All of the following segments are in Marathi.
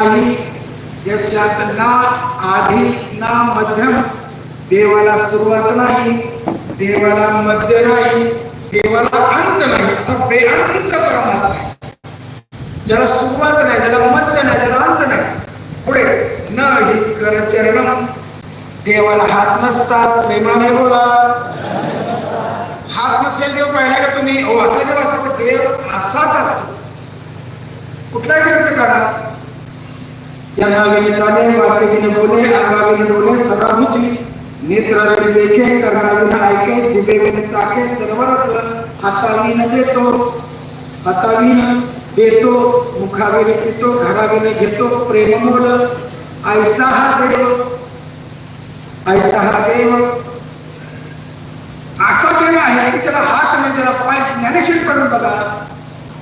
नाही यशात ना आधी ना मध्यम. देवाला सुरुवात नाही देवाला मध्य नाही देवाला अंत नाही असा बेअंत परमात्मा आहे. ज्याला सुरुवात नाही ज्याला मध्य नाही ज्याला अंत नाही पुढे न ही कर चरणम देवाला हात नसतात प्रेमाने बोला. हात नसेल देव पाहिला का तुम्ही? हो असा देव असतो देव असाच असतो. कुठलाही ग्रंथ काढा. जनाविने वाचविने बोले अंगाविने बोले सदाभूती नेत्राविने देखे कर्णाविने ऐके जिभेविने चाके हाताविने देतो। हाताविने देतो मुखाविने पितो घराविने घेतो प्रेममोल ऐसा हा देव। ऐसा हा देव। असा देव आहे की त्याला हात नाही त्याला पाय ज्ञानेश्वर कडून बघा।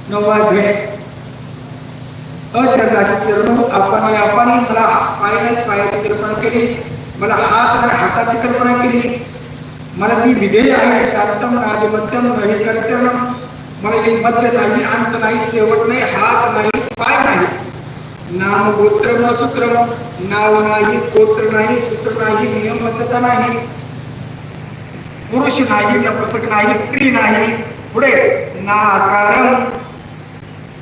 नववा अध्याय. अचरणाची चरण आपण आपण मला पाय नाही कल्पना केली मला हात नाही हाताची कल्पना केली मला मी विधेय आहे शांतम नादी मध्यम नाही मला हे मध्य नाही अंत नाही शेवट नाही हात नाही पाय नाही नाम गोत्र न सूत्र नाव नाही गोत्र नाही सूत्र नाही नियमबद्धता नाही पुरुष नाही नपुसक नाही स्त्री नाही पुढे ना आकारम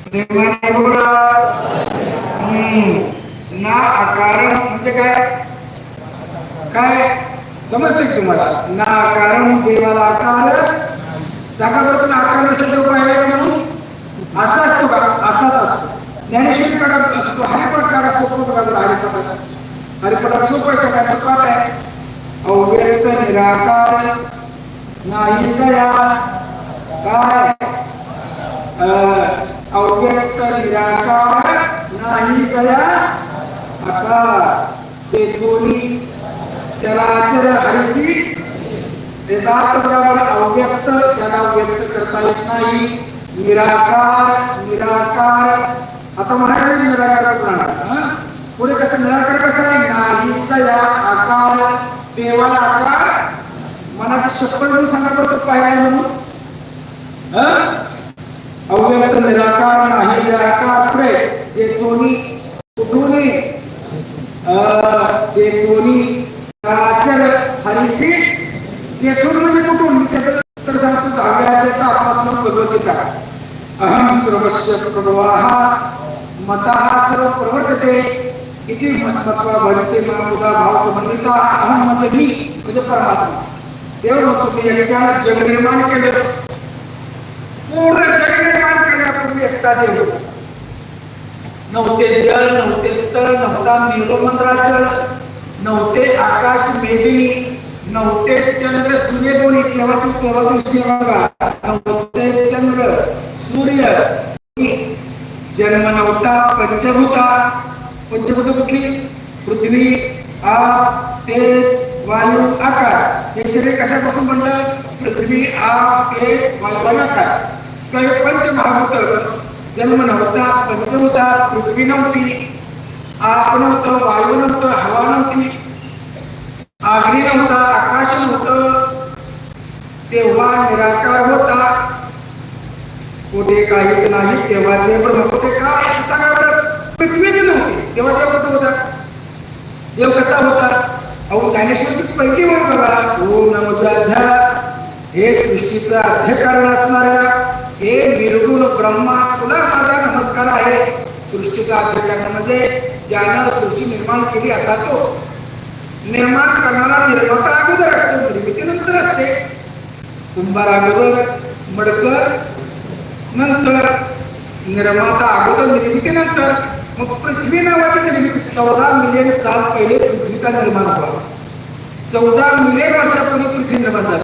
प्रेमाने बोला. ना आकारम म्हणजे काय? काय? समजते तुम्हाला? ना आकारम देवाला आकार सांगा बरं आकार शब्द पाहिजे म्हणून? असा असतो का? असाच असतो. ज्ञानेश्वर काढा तो हरिपट काढा सोपं बघा जरा हरिपटात हरिपटात सोपं आहे सगळ्यांना पाठ आहे. अव्यक्त निराकार नाही दया. काय? अव्यक्त निराकार नाही दया आकार. ते दोन्ही चराचर हरसी. त्याचा अव्यक्त त्याला व्यक्त करता येत नाही. निराकार निराकार. आता म्हणायला निराकार म्हणाला पुढे कसं? निराकार कसं आहे? नाही दया आकार देवाला आकार. मनाचा शब्द म्हणून सांगा बरं तो पाहिजे म्हणून. अव्यक्त निराकार नाही. दोन्ही चराचर हरिसी तेथून म्हणजे कुठून उत्तर सांगतो दहाव्याचा आत्मस्वरूप भगवद्गीता अहम सर्वस्य प्रणवाहा मताः सर्व प्रवर्तते. इति मत्वा भजते मामुदा भाव समन्विता. अहम म्हणजे मी, म्हणजे परमात्मा. देव म्हणतो, मी एकट्यानं जग निर्माण केलं. पूर्ण जग निर्माण करण्यापूर्वी एकटा देव होता. नव्हते जल, नव्हते स्थळ, नव्हता मेरू मंत्राचल नव्हते आकाश मेदिनी नव्हते चंद्र सूर्य दोन्ही केव्हाची केव्हा दिवशी बघा नव्हते चंद्र सूर्य दोन्ही. जन्म नव्हता पंचभूता पंचभूत कुठली पृथ्वी आप तेज वायू आकाश हे शरीर कशापासून बनलं पृथ्वी आप तेज वायू आणि आकाश काही पंचमहाभूत जन्म नव्हता पंचभूता पृथ्वी नव्हती आप नव्हतं वायू नव्हतं हवा नव्हती काहीच नाही तेव्हा ते ब्रह्म कुठे काय सांगा बरं. पृथ्वीच नव्हती. तेव्हा देव होता? देव कसा होता? अहो ज्ञानेश्वर पहिली म्हणून बघा ओम नमो अध्या हे सृष्टीचा अध्यकारण असणाऱ्या हे निर्गुण ब्रह्मा तुला माझा नमस्कार आहे. सृष्टीचा अध्यकारण म्हणजे ज्यानं सृष्टी निर्माण केली असा तो. निर्माण करणारा निर्माता अगोदर असतो निर्मिती नंतर असते. कुंभार अगोदर मडकर नंतर निर्माता अगोदर निर्मितीनंतर मग पृथ्वी नावाची निर्मिती. चौदा मिलियन साल पहिले पृथ्वीचा निर्माण व्हावा चौदा मिलियन वर्षापूर्वी पृथ्वी निर्माण झाली.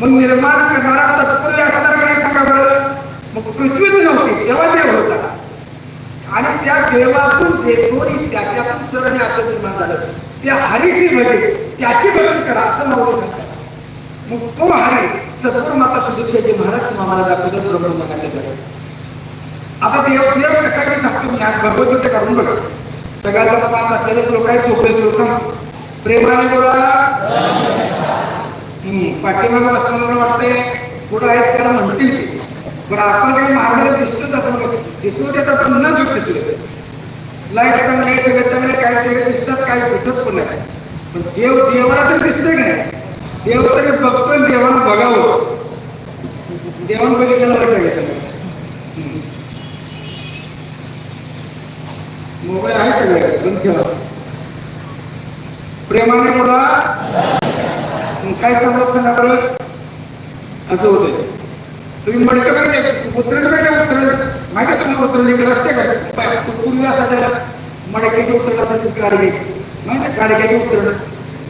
मग निर्माण करणारा तत्पूर्वी असताना सांगा बरं? मग पृथ्वीच नव्हती तेव्हा देव होता आणि त्या देवातून जे कोणी त्याच्यातून चरणी असं निर्माण झालं. त्या हरिशी म्हणजे त्याची भक्ती करा असं माऊली सांगतात. मग तो हरी सद्गुरू माता सुदीक्षाजी महाराज तुम्हाला दाखवतात ब्रह्मंडाच्या जगात आता देव देव कसा काही सांगतो मी आज भगवद्गीता करून बघा. सगळ्याचा पाठ असलेले श्लोक आहे सोपे श्लोक प्रेमाने बोला. हम्म, असताना बसणाऱ्यांना वाटते पुढं आहेत त्याला म्हणतील पण आपण काही मार्गाला दिसतच असं बघा. दिसू देत आता न दिसू देत. लाइट चांगले सगळे चांगले काय दिसतात काय दिसत पण नाही. पण देव देवाला तर दिसतंय. बघतोय देवान बघावं. देवानं बघितलेलं वाटत घेतलं? मोबाईल आहे सगळे पण ठेवा. प्रेमाने बोला. काय सांगत सांगा बरं असं होतंय. तुम्ही मडकं बघितले उतरण बघा उतरण माहिती आहे तुम्हाला उतरण इकडे असते का? पूर्वी असायला मडक्याची उतरण असायची गाडी घ्यायची. माहिती आहे गाडग्याची उतरण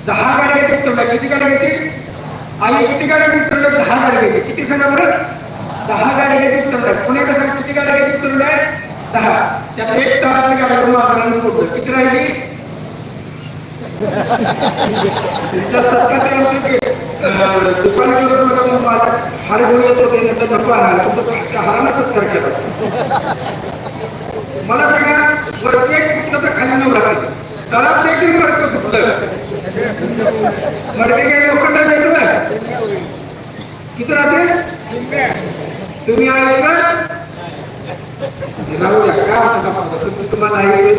दहा गाड्याची उतरण किती गाडी घ्यायची? आणि किती गाड्याची उतरण दहा गाड्या घ्यायची. किती सांगा बरं दहा गाडी घ्यायची उतरण आहे. पुणे कसं किती गाड्या घ्यायची उतरण आहे? दहा. त्यात एक तळातली गाड्या करून वापरायला पुढलं किती राहिली? तुमच्या हार घेऊन येत होते. नंतर नको आणायला पण हाराला सत्कार केला. मला सांगा वरती एक कुठलं तर खाली नऊ राहते तळात देखील मडकं फुटलं. मडके काही लोखंड किती राहते तुम्ही आले का? राहू द्या का तुम्हाला